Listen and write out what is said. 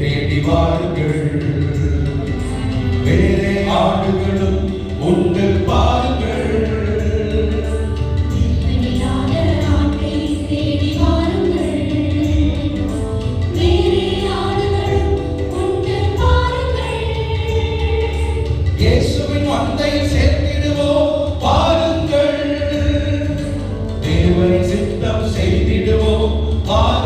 வேண்டி வாருங்கள். வேலை ஆடுகளும் உண்டு பாருங்கள். இயேசுவின் அந்தை சேர்த்திடுவோம் சித்தம் செய்திடுவோம் பாருங்கள்.